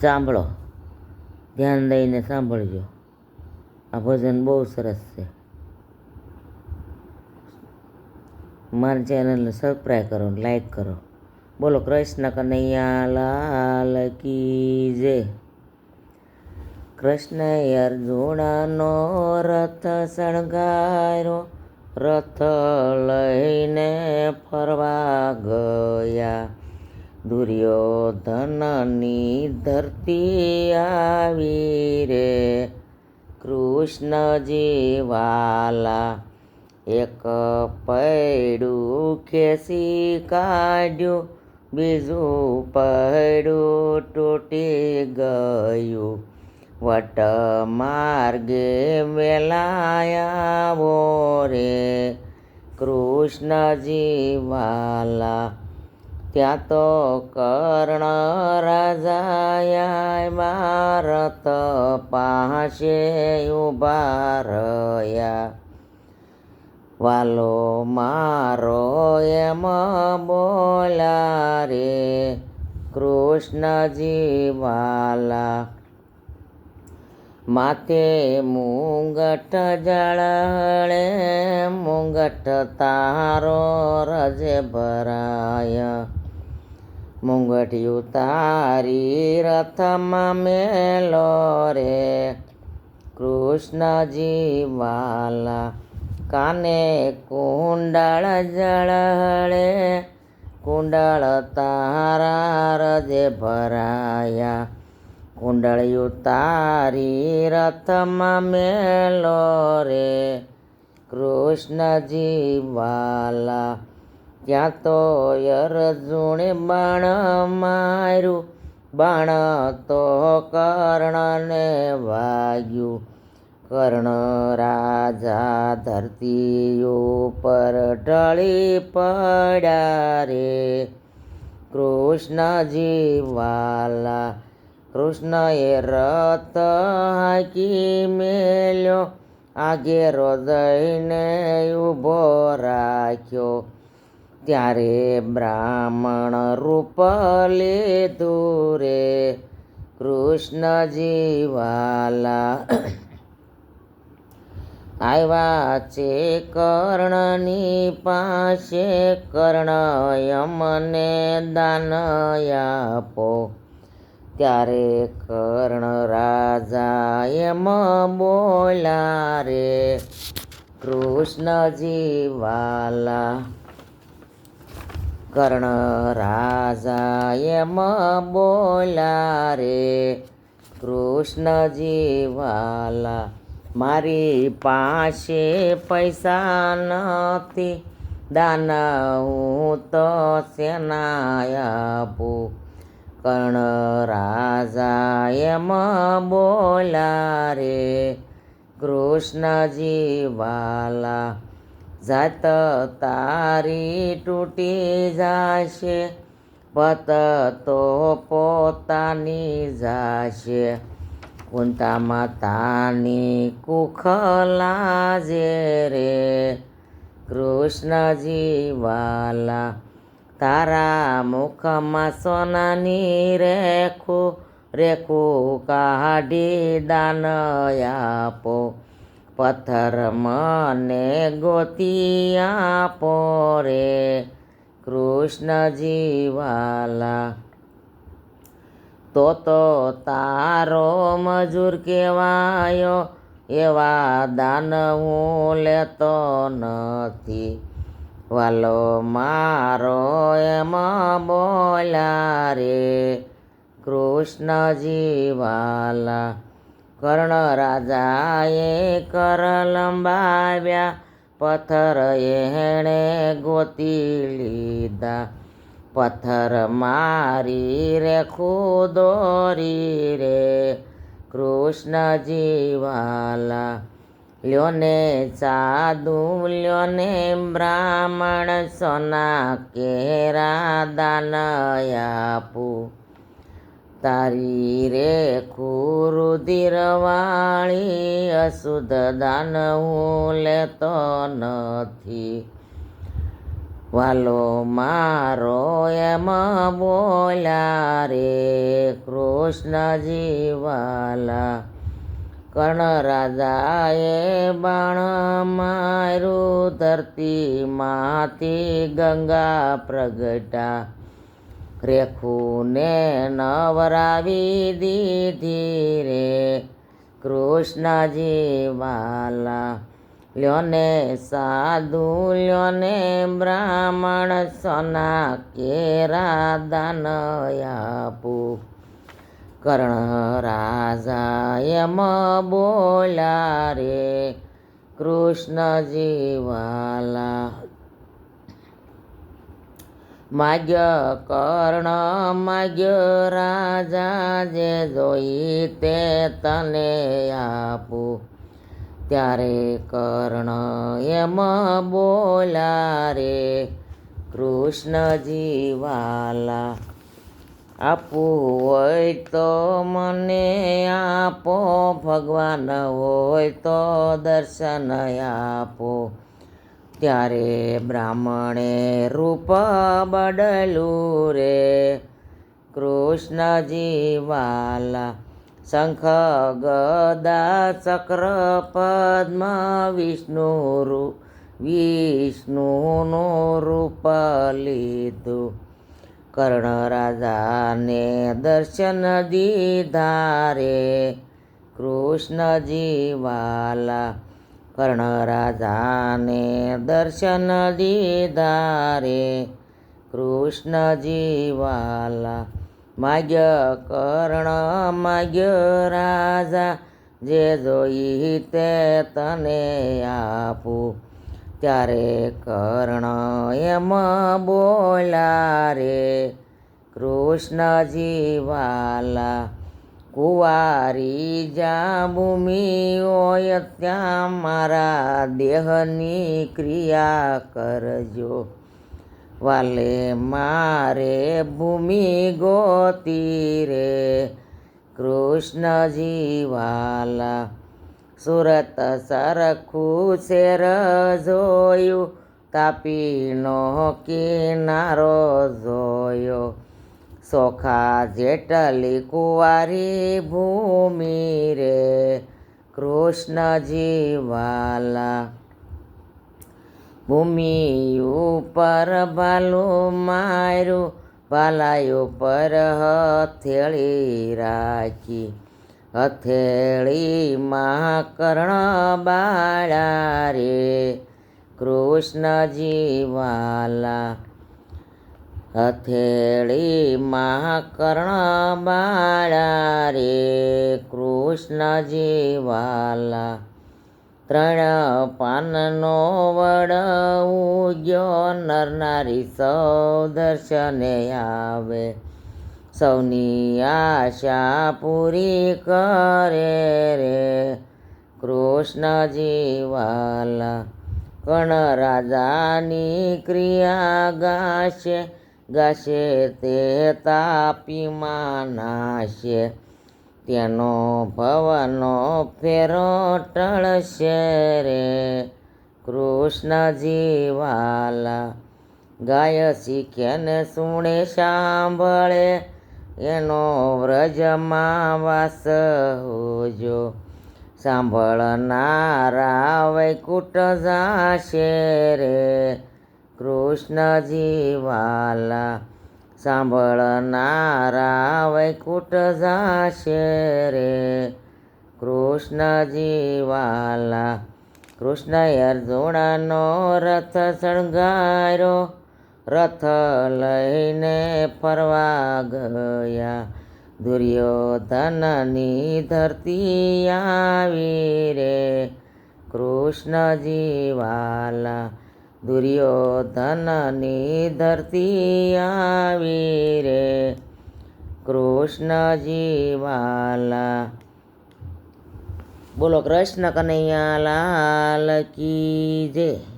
સાંભળો. ધ્યાન દઈને સાંભળજો. આ ભજન બહુ સરસ છે. મારી ચેનલને સબસ્ક્રાઈબ કરો લાઈક કરો. બોલો કૃષ્ણ કનૈયા લાલ કી જય. કૃષ્ણ અર્જુનનો રથ શણગાર્યો. રથ લઈને ફરવા ગયા. દુર્યોધનની ધરતી આવી રે. કૃષ્ણજી વાલા એક પૈડું ખેસી કાઢ્યું, બીજું પૈડું તૂટી ગયું. વટ માર્ગે વેલાયા રે. કૃષ્ણજી વાલા ત્યાં તો કર્ણ રાજાયા મારત પાસે ઊભા રહ્યા વાલો મારો એમ બોલા રે કૃષ્ણજી માથે મુંગટ જળે મુંગટ તારો રજે ભરાય. મુંગઠિયું તારી રથમાં મેલો રે. કૃષ્ણજી વાલા કાને કુંડળ જળહળે. કુંડળ તારા રજે ભરાયા. કુંડળિયું તારી રથમાં મેલો રે. કૃષ્ણજી વાલા ત્યાં તો અર્જુને બાણ માર્યું. બાણ તો કર્ણને વાગ્યું. કર્ણ રાજા ધરતી ઉપર ઢળી પડ્યા રે. કૃષ્ણજી વાલા કૃષ્ણએ રથ હાકી મેલ્યો. આગે હૃદયને ઊભો રાખ્યો. ત્યારે બ્રાહ્મણ રૂપ લીધું રે કૃષ્ણજી વાલા આવ્યા છે કર્ણની પાસે કર્ણ યમને દાન આપો. ત્યારે કર્ણ રાજા એમ બોલા રે કૃષ્ણજી વાલા કર્ણ રાજા એમ બોલા રે કૃષ્ણજી વાલા મારી પાસે પૈસા નથી, દાન હું તો સેના આપું. કર્ણ રાજા એમ બોલા રે કૃષ્ણજી વાલા જાત તારી તૂટી જાશે પત તો પોતાની જાશે. કુંતા માતાની કુખ લાજે રે કૃષ્ણજી વાલા તારા મુખમાં સોનાની રેખું રેખું કાઢી દાન આપો. પથ્થર મને ગોતી આપો રે કૃષ્ણજી વાલા તો તો તારો મજૂર કહેવાયો, એવા દાન હું લેતો નથી. વાલો મારો એમ બોલા રે, કૃષ્ણ વાલા કર્ણ રાજાએ કર લંબાવ્યા. પથ્થર એણે ગોતી લીધા. પથ્થર મારી રે ખુદોરી રે. કૃષ્ણ જીવાલા લ્યોને સાધુ, લ્યોને બ્રાહ્મણ, સોના કેરા દાન આપું. તારી રે ખુરુધિરવાળી અશુદ્ધ દાન હું લેતો નથી. વાલો મારો એમ બોલ્યા રે, કૃષ્ણ જીવાલા. કર્ણ રાજાએ બાણ મારું ધરતીમાંથી ગંગા પ્રગટા રેખુને નવરાવી દીધી રે. કૃષ્ણજી વાલા, લ્યોને સાધુ, લ્યોને બ્રાહ્મણ, સોના કેરા દાન આપું. કર્ણ રાજા એમ બોલા રે. કૃષ્ણજી વાલા માગ્ય કર્ણ માગ્ય રાજા જે જોઈ તે તને આપું ત્યારે કર્ણ એમ બોલા રે કૃષ્ણજી વાલા આપવું હોય તો મને આપો ભગવાન હોય તો દર્શન આપો ત્યારે બ્રાહ્મણે રૂપ બદલું રે. કૃષ્ણજી વાલા શંખ, ગદા ચક્ર પદ્મ વિષ્ણુ રૂ, વિષ્ણુનું રૂપ લીધું. કર્ણ રાજાને દર્શન દીધા રે. કૃષ્ણજી વાલા કર્ણ રાજાને દર્શન દીધા રે કૃષ્ણજી વાલા માગ્ય કર્ણ, માગ્ય રાજા, જે જોઈ તે તને આપું. ત્યારે કર્ણ એમ બોલા રે કૃષ્ણ વાલા કુંવારી જા ભૂમિ હોય ત્યાં મારા દેહની ક્રિયા કરજો. વાલે મારે ભૂમિ ગોતી રે કૃષ્ણ જીવાલા સુરત સરખું શેર જોયું, તાપીનો કિનારો જોયો. સોખા જેટલી કુંવારી ભૂમિ રે કૃષ્ણજી વાલા ભૂમિ ઉપર ભાલું માર્યું ભાલાઈ ઉપર હથેળી રાખી. હથેળીમાં કર્ણ બાળા રે કૃષ્ણજી વાલા હથેળીમાં કર્ણ બાળા રે કૃષ્ણ જીવાલા ત્રણ પાનનો વડ ઉગ્યો, નરનારી સૌ દર્શને આવે. સૌની આશા પૂરી કરે રે કૃષ્ણ જીવાલા કણ રાજાની ક્રિયા ગાશે ગાશે તે તાપીમાં નાશે તેનો ભવનો ફેરો ટળશે રે. કૃષ્ણ જીવાલા ગાય શીખે સુણે સાંભળે. એનો વ્રજમાં વાસ હોજો. સાંભળનારા વૈકુટ જાશે રે. કૃષ્ણજી વાલા સાંભળનારા વૈકુટ જાશે રે. કૃષ્ણજી વાલા કૃષ્ણ અર્જુનનો રથ શણગાર્યો. રથ લઈને ફરવા ગયા. દુર્યોધનની ધરતી આવી રે. કૃષ્ણજી વાલા દુર્યોધનની ધરતી આવી રે કૃષ્ણજી વાલા બોલો કૃષ્ણ કનૈયા લાલ જય.